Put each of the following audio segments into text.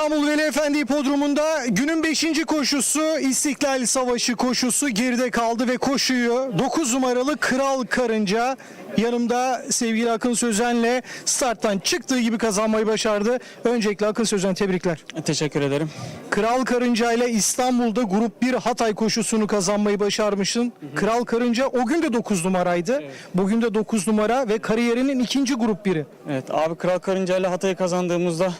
İstanbul Veli Efendi Hipodromu'nda günün 5. koşusu İstiklal Savaşı koşusu geride kaldı ve koşuyu 9 numaralı Kral Karınca yanımda sevgili Akın Sözen'le starttan çıktığı gibi kazanmayı başardı. Öncelikle Akın Sözen tebrikler. Teşekkür ederim. Kral Karınca ile İstanbul'da Grup 1 Hatay koşusunu kazanmayı başarmışsın. Kral Karınca o gün de 9 numaraydı. Bugün de 9 numara ve kariyerinin ikinci grup 1'i. Evet abi Kral Karınca ile Hatay'ı kazandığımızda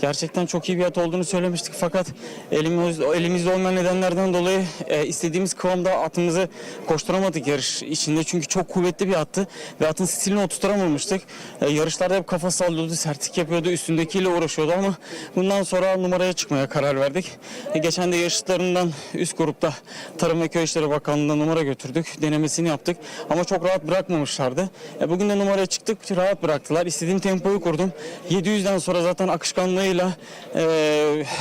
gerçekten çok iyi bir at olduğunu söylemiştik. Fakat elimiz, elimizde olmayan nedenlerden dolayı e, istediğimiz kıvamda atımızı koşturamadık yarış içinde. Çünkü çok kuvvetli bir attı ve atın stilini oturtamamıştık. E, yarışlarda hep kafa sallıyordu, sertlik yapıyordu, üstündekiyle uğraşıyordu ama bundan sonra numaraya çıkmaya karar verdik. E, geçen de yarışlarından üst grupta Tarım ve Köy İşleri Bakanlığı'na numara götürdük. Denemesini yaptık ama çok rahat bırakmamışlardı. E, bugün de numaraya çıktık, rahat bıraktılar. İstediğim tempoyu kurdum. 700'den sonra zaten akışkanlığıyla e,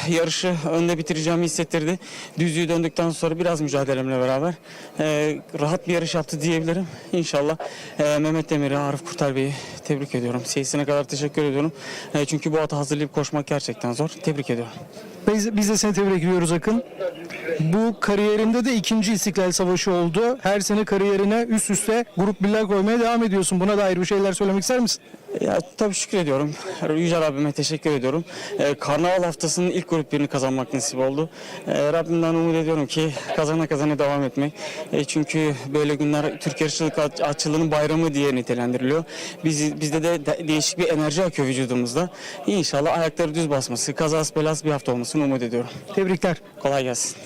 yarışı önde bitireceğimi hissettirdi. Düzlüğü döndükten sonra biraz mücadelemle beraber e, rahat bir yarış yaptı diyebilirim. İnşallah e, Mehmet Demir'i, Arif Kurtar Bey'i tebrik ediyorum. Seyisine kadar teşekkür ediyorum. E, çünkü bu atı hazırlayıp koşmak gerçekten zor. Tebrik ediyorum. Biz, biz de seni tebrik ediyoruz Akın. Bu kariyerinde de ikinci İstiklal Savaşı oldu. Her sene kariyerine üst üste grup birler koymaya devam ediyorsun. Buna dair bir şeyler söylemek ister misin? Ya tabii şükür ediyorum. Yücel abime teşekkür ediyorum. Ee, Karnaval haftasının ilk grup birini kazanmak nasip oldu. Ee, Rabbimden umut ediyorum ki kazana kazana devam etmek. Ee, çünkü böyle günler Türk Yarışçılık Atçılığının bayramı diye nitelendiriliyor. Biz, bizde de, de değişik bir enerji akıyor vücudumuzda. İnşallah ayakları düz basması, kazası belası bir hafta olmasını umut ediyorum. Tebrikler. Kolay gelsin.